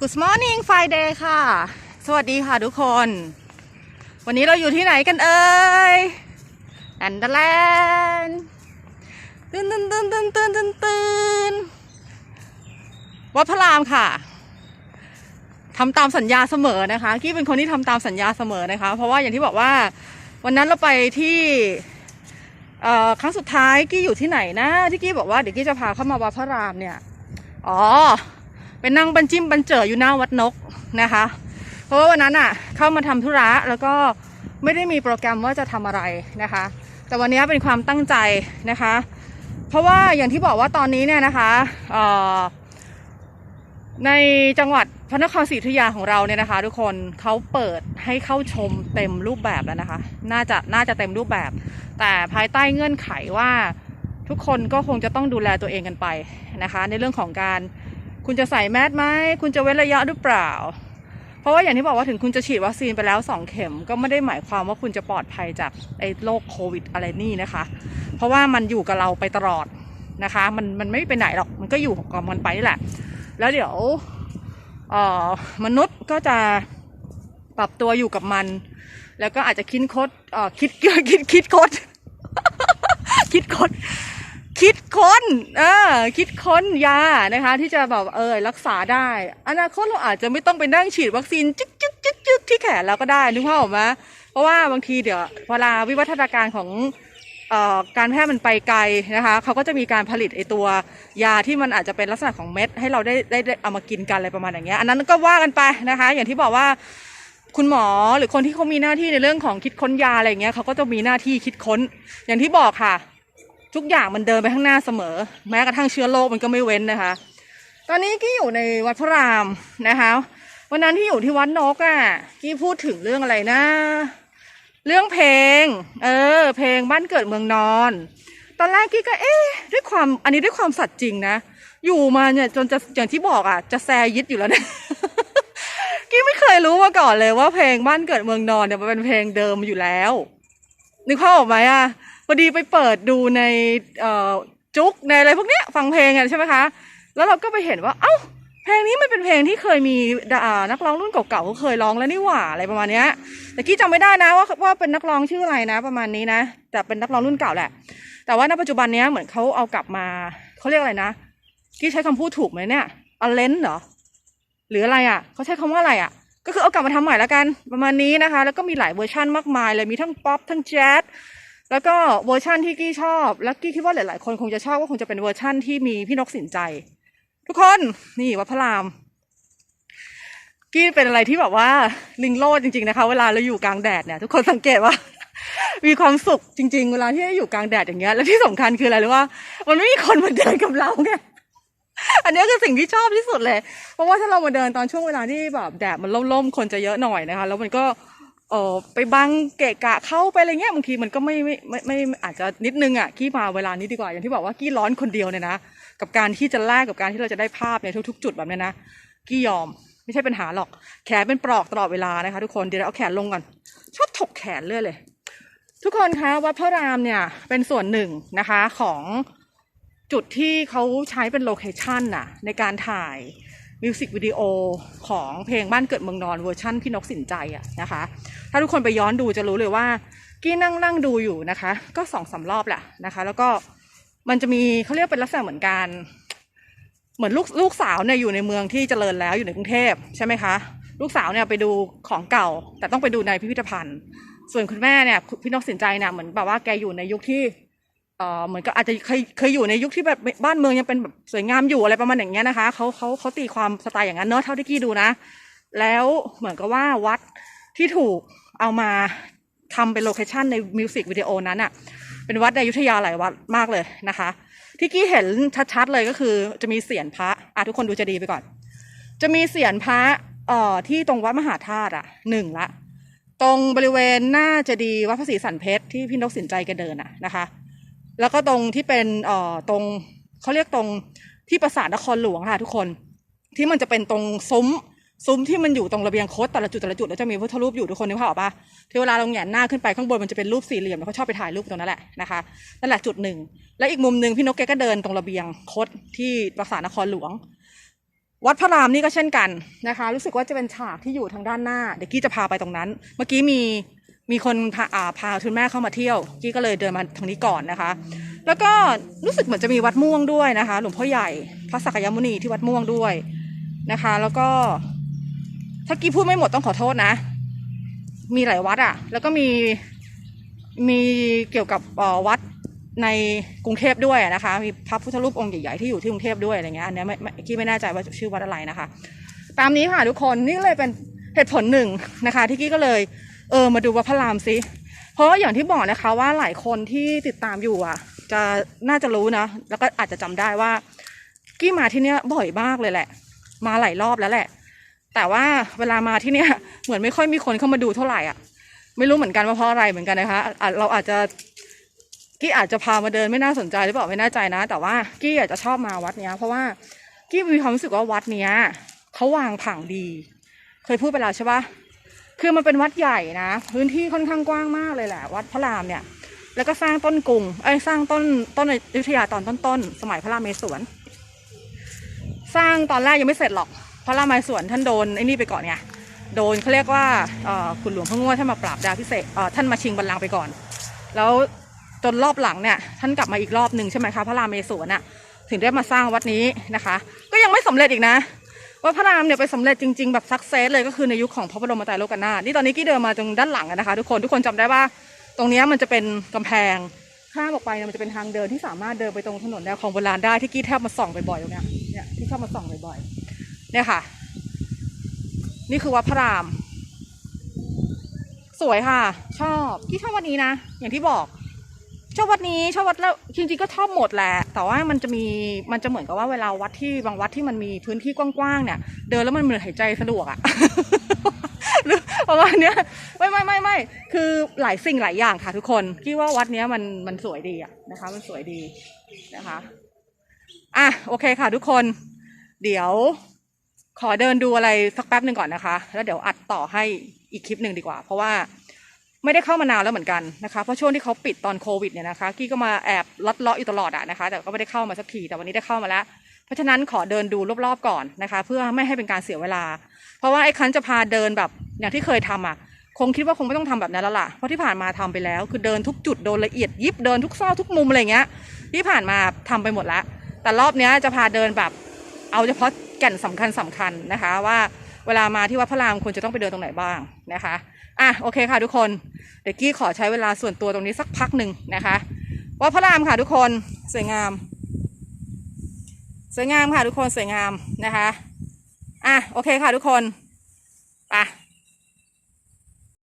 Good morning Friday ค่ะ สวัสดีค่ะทุกคน วันนี้เราอยู่ที่ไหนกันเอ่ยแอนเดอแลนตื่นตื่นตื่นตื่นตื่นตื่นตื่นวัดพระรามค่ะทำตามสัญญาเสมอนะคะกี้เป็นคนที่ทำตามสัญญาเสมอนะคะ เพราะว่าอย่างที่บอกว่า วันนั้นเราไปที่เอ่อครั้งสุดท้ายกี้อยู่ที่ไหนนะที่กี้บอกว่าเดี๋ยวกี้จะพาเข้ามาวัดพระรามเนี่ย อ๋อ นนั่งบรรจิ้มบรรเจออยู่หน้าวัดนกนะคะ เพราะว่าวันนั้นอะเข้ามาทำธุระแล้วก็ไม่ได้มีโปรแกรมว่าจะทำอะไรนะคะ แต่วันนี้เป็นความตั้งใจนะคะ เพราะว่าอย่างที่บอกว่าตอนนี้เนี่ยนะคะในจังหวัดพระนครศรีอยุธยาของเราเนี่ยนะคะ ทุกคนเขาเปิดให้เข้าชมเต็มรูปแบบแล้วนะคะ น่าจะน่าจะเต็มรูปแบบ แต่ภายใต้เงื่อนไขว่าทุกคนก็คงจะต้องดูแลตัวเองกันไปนะคะ ในเรื่องของการ คุณจะใส่แมสไหม คุณจะเว้นระยะหรือเปล่า เพราะว่าอย่างที่บอกว่าถึงคุณจะฉีดวัคซีนไปแล้ว 2 เข็ม ก็ไม่ได้หมายความว่าคุณจะปลอดภัยจากไอ้โรคโควิดอะไรนี่นะคะ เพราะว่ามันอยู่กับเราไปตลอดนะคะ มันมันไม่ไปไหนหรอก มันก็อยู่กับมันไปนี่แหละ แล้วเดี๋ยวเอ่อมนุษย์ก็จะปรับตัวอยู่กับมัน แล้วก็อาจจะคิดคดเอ่อคิดคิดคิดคดคิดคด คิดค้น เออ คิดค้นยานะคะ ที่จะแบบเออรักษาได้ อนาคตเราอาจจะไม่ต้องไปนั่งฉีดวัคซีนจึ๊กจึ๊กจึ๊กจึ๊กที่แขนแล้วก็ได้นึกภาพออกไหมเพราะว่าบางทีเดี๋ยวเวลาวิวัฒนาการของเอ่อการแพทย์มันไปไกลนะคะเขาก็จะมีการผลิตไอตัวยาที่มันอาจจะเป็นลักษณะของเม็ด ให้เราได้ได้ได้เอามากินกันอะไรประมาณอย่างเงี้ยอันนั้นก็ว่ากันไปนะคะ อย่างที่บอกว่าคุณหมอหรือคนที่เขามีหน้าที่ในเรื่องของคิดค้นยาอะไรอย่างเงี้ยเขาก็จะมีหน้าที่คิดค้น อย่างที่บอกค่ะ ทุกอย่างมันเดินไปข้างหน้าเสมอ แม้กระทั่งเชื้อโรคมันก็ไม่เว้นนะคะ ตอนนี้กี้อยู่ในวัดพระรามนะคะ วันนั้นที่อยู่ที่วัดนกอะ่ะกี้พูดถึงเรื่องอะไรนะ เรื่องเพลง เออ เพลงบ้านเกิดเมืองนอน ตอนแรกกี้ก็เอ๊ะด้วยความอันนี้ด้วยความสัตย์จริงนะ อยู่มาเนี่ยจนจะอย่างที่บอกอะ่ะ จะแซยิดอยู่แล้วเนี่ยกี้ไม่เคยรู้มาก่อนเลยว่าเพลงบ้านเกิดเมืองนอนเนี่ยมันเป็นเพลงเดิมอยู่แล้วนึกภาพออกไหมอะ พอดีไปเปิดดูในจุกในอะไรพวกเนี้ยฟังเพลงอะใช่ไหมคะ แล้วเราก็ไปเห็นว่า เอ้า เพลงนี้มันเป็นเพลงที่เคยมีอ่านักร้องรุ่นเก่าๆเขาเคยร้องแล้วนี่หว่าอะไรประมาณเนี้ยแต่กี้จำไม่ได้นะว่าว่าเป็นนักร้องชื่ออะไรนะ ประมาณนี้นะ แต่เป็นนักร้องรุ่นเก่าแหละ แต่ว่าณปัจจุบันเนี้ยเหมือนเขาเอากลับมาเขาเรียกอะไรนะกี้ใช้คำพูดถูกไหมเนี่ยอเลนเหรอหรืออะไรอะเขาใช้คำว่าอะไรอะก็คือเอากลับมาทำใหม่แล้วกันประมาณนี้นะคะ แล้วก็มีหลายเวอร์ชันมากมายเลยมีทั้งป๊อปทั้งแจ๊ส แล้วก็เวอร์ชันที่กี้ชอบ และกี้คิดว่าหลาย ๆ คนคงจะชอบก็คงจะเป็นเวอร์ชันที่มีพี่นกสินใจ ทุกคนนี่วัดพระราม กี้เป็นอะไรที่แบบว่าลิงโลดจริง ๆ นะคะ เวลาเราอยู่กลางแดดเนี่ย ทุกคนสังเกตว่า มีความสุขจริง ๆ เวลาที่อยู่กลางแดดอย่างเงี้ยและที่สำคัญคืออะไรรู้ว่า มันไม่มีคนมาเดินกับเราไงอันนี้คือสิ่งที่ชอบที่สุดเลย เพราะว่าถ้าเรามาเดินตอนช่วงเวลาที่แบบแดดมันร่มๆคนจะเยอะหน่อยนะคะ แล้วมันก็ เออไปบังเกะกะเข้าไปอะไรเงี้ยบางทีมันก็ไม่ไม่ไม่ไม่ไม่อาจจะนิดนึงอะกี้มาเวลานี้ดีกว่าอย่างที่บอกว่ากี้ร้อนคนเดียวเนี่ยนะกับการที่จะแลกกับการที่เราจะได้ภาพในทุก ๆ จุดแบบเนี้ยนะกี้ยอมไม่ใช่ปัญหาหรอกแขนเป็นปลอกตลอดเวลานะคะ ทุกคนเดี๋ยวเราเอาแขนลงก่อนชอบถกแขนเรื่อยเลย ทุกคนคะวัดพระรามเนี่ยเป็นส่วนหนึ่งนะคะของจุดที่เขาใช้เป็นโลเคชันน่ะในการถ่าย มิวสิกวิดีโอของเพลงบ้านเกิดเมืองนอนเวอร์ชั่นพี่นกสินใจอะนะคะ ถ้าทุกคนไปย้อนดูจะรู้เลยว่า กี้นั่งนั่งดูอยู่นะคะ ก็สองสารอบแหละนะคะ แล้วก็มันจะมีเขาเรียกเป็นลักษณะเหมือนการ เหมือนลูกลูกสาวเนี่ยอยู่ในเมืองที่เจริญแล้วอยู่ในกรุงเทพใช่ไหมคะลูกสาวเนี่ยไปดูของเก่า แต่ต้องไปดูในพิพิธภัณฑ์ ส่วนคุณแม่เนี่ยพี่นกสินใจเนี่ยเหมือนแบบว่าแกอยู่ในยุคที่ เอ่อเหมือนก็อาจจะเคยเคยอยู่ในยุคที่แบบบ้านเมืองยังเป็นแบบสวยงามอยู่อะไรประมาณอย่างเงี้ยนะคะเขาเขาเขาตีความสไตล์อย่างนั้นเนอะเท่าที่กี้ดูนะ แล้วเหมือนกับว่าวัดที่ถูกเอามาทำเป็นโลเคชันในมิวสิกวิดีโอนั้นอะเป็นวัดในยุทธยาหลายวัดมากเลยนะคะ ที่กี้เห็นชัดๆเลยก็คือจะมีเสียนพระอะทุกคนดูจะดีไปก่อน จะมีเสียนพระเอ่อที่ตรงวัดมหาธาตุอะหนึ่งละ ตรงบริเวณหน้าเจดีย์วัดพระศรีสันเพชรที่พี่นกสินใจแกเดินอะนะคะ แล้วก็ตรงที่เป็นเอ่อตรงเขาเรียกตรงที่ปราสาทนครหลวงค่ะทุกคน ที่มันจะเป็นตรงซุ้มซุ้มที่มันอยู่ตรงระเบียงโคตแต่ละจุดแต่ละจุดแล้วจะมีพระพุทธรูปอยู่ทุกคนนึกภาพออกปะที่เวลาเราแหงนหน้าขึ้นไปข้างบนมันจะเป็นรูปสี่เหลี่ยมแล้วเขาชอบไปถ่ายรูปตรงนั้นแหละนะคะนั่นแหละจุดหนึ่งและอีกมุมหนึ่งพี่นกแกก็เดินตรงระเบียงโคตที่ปราสาทนครหลวง วัดพระรามนี่ก็เช่นกันนะคะ รู้สึกว่าจะเป็นฉากที่อยู่ทางด้านหน้า เดี๋ยวกี้จะพาไปตรงนั้น เมื่อกี้มี มีคนพาอาพาคุณแม่เข้ามาเที่ยวกี้ก็เลยเดินมาทางนี้ก่อนนะคะ แล้วก็รู้สึกเหมือนจะมีวัดม่วงด้วยนะคะ หลวงพ่อใหญ่พระสักยมุนีที่วัดม่วงด้วยนะคะ แล้วก็ถ้ากี้พูดไม่หมดต้องขอโทษนะ มีหลายวัดอะ่ะ แล้วก็มีมีเกี่ยวกับวัดในกรุงเทพด้วยนะคะ มีพระพุทธรูปองค์ใหญ่ๆที่อยู่ที่กรุงเทพด้วยอะไรเงี้ยอันเนี้ยไม่กี้ไม่แน่ใจว่าชื่อวัดอะไรนะคะ ตามนี้ค่ะทุกคนนี่เลยเป็นเหตุผลหนึ่งนะคะ ที่กี้ก็เลย เออมาดูวัดพระรามซิเพราะอย่างที่บอกนะคะว่าหลายคนที่ติดตามอยู่อะ จะน่าจะรู้นะ แล้วก็อาจจะจำได้ว่า กี้มาที่เนี้ยบ่อยมากเลยแหละ มาหลายรอบแล้วแหละ แต่ว่าเวลามาที่เนี้ยเหมือนไม่ค่อยมีคนเข้ามาดูเท่าไหร่อะ ไม่รู้เหมือนกันว่าเพราะอะไรเหมือนกันนะคะเราอาจจะกี้อาจจะพามาเดินไม่น่าสนใจหรือเปล่าไม่น่าใจนะ แต่ว่ากี้อาจจะชอบมาวัดเนี้ย เพราะว่ากี้มีความรู้สึกว่าวัดเนี้ยเขาวางผังดี เคยพูดไปแล้วใช่ปะ คือมันเป็นวัดใหญ่นะ พื้นที่ค่อนข้างกว้างมากเลยแหละ วัดพระรามเนี่ย แล้วก็สร้างต้นกรุงเอ้สร้างต้นต้นอยุธยาตอนต้นๆสมัยพระรามเมศวรสร้างตอนแรกยังไม่เสร็จหรอกพระรามายสวนท่านโดนไอ้นี่ไปก่อนไงโดนเขาเรียกว่าเอ่อคุณหลวงพระง่วท่านมาปราบดาพิเศษท่านมาชิงบัลลังก์ไปก่อน แล้วจนรอบหลังเนี่ยท่านกลับมาอีกรอบหนึ่งใช่ไหมคะพระรามเมศวรน่ะถึงได้มาสร้างวัดนี้นะคะ ก็ยังไม่สำเร็จอีกนะ ว่าพระรามเนี่ยไปสำเร็จจริง ๆ แบบสักเซสเลยก็คือในยุคของพระบรมไตรโลกนาถนี่ตอนนี้กี้เดินมาตรงด้านหลังนะคะ ทุกคนทุกคนจำได้ว่า ตรงนี้มันจะเป็นกำแพงข้ามออกไปนะมันจะเป็นทางเดินที่สามารถเดินไปตรงถนนแนวของโบราณได้ที่กี้แทบมาส่องบ่อยๆตรงเนี้ยเนี่ยที่ชอบมาส่องบ่อยๆเนี่ยค่ะ นี่คือวัดพระราม สวยค่ะ ชอบกี้ชอบวัดนี้นะอย่างที่บอก ชอบวัดนี้ชอบวัดแล้วจริงๆก็ชอบหมดแหละแต่ว่ามันจะมีมันจะเหมือนกับว่าเวลาวัดที่บางวัดที่มันมีพื้นที่กว้างๆเนี่ย เดินแล้วมันเหมือนหายใจสะดวกอะหรือประมาณเนี้ยไม่ไม่ไม่ไม่คือหลายสิ่งหลายอย่างค่ะทุกคนคิดว่าวัดเนี้ยมันมันสวยดีอะนะคะ มันสวยดีนะคะอะโอเคค่ะทุกคน เดี๋ยวขอเดินดูอะไรสักแป๊บหนึ่งก่อนนะคะ แล้วเดี๋ยวอัดต่อให้อีกคลิปหนึ่งดีกว่า เพราะว่า ไม่ได้เข้ามานานแล้วเหมือนกันนะคะเพราะช่วงที่เขาปิดตอนโควิดเนี่ยนะคะกี้ก็มาแอบลัดเลาะอยู่ตลอดอะนะคะ แต่ก็ไม่ได้เข้ามาสักทีแต่วันนี้ได้เข้ามาแล้ว เพราะฉะนั้นขอเดินดูรอบๆก่อนนะคะ เพื่อไม่ให้เป็นการเสียเวลา เพราะว่าไอ้คันจะพาเดินแบบอย่างที่เคยทำอะคงคิดว่าคงไม่ต้องทำแบบนั้นแล้วล่ะเพราะที่ผ่านมาทำไปแล้ว คือเดินทุกจุดโดนละเอียดยิบเดินทุกซอกทุกมุมอะไรเงี้ย ที่ผ่านมาทำไปหมดแล้ว แต่รอบเนี้ยจะพาเดินแบบ เอาเฉพาะแก่นสำคัญสำคัญนะคะ ว่าเวลามาที่วัดพระรามควรจะต้องไปเดินตรงไหนบ้างนะคะ อะโอเคค่ะทุกคน เดี๋ยวกี้ขอใช้เวลาส่วนตัวตรงนี้สักพักหนึ่งนะคะวัดพระรามค่ะทุกคนสวยงาม สวยงามค่ะทุกคนสวยงามนะคะ อะโอเคค่ะทุกคนไป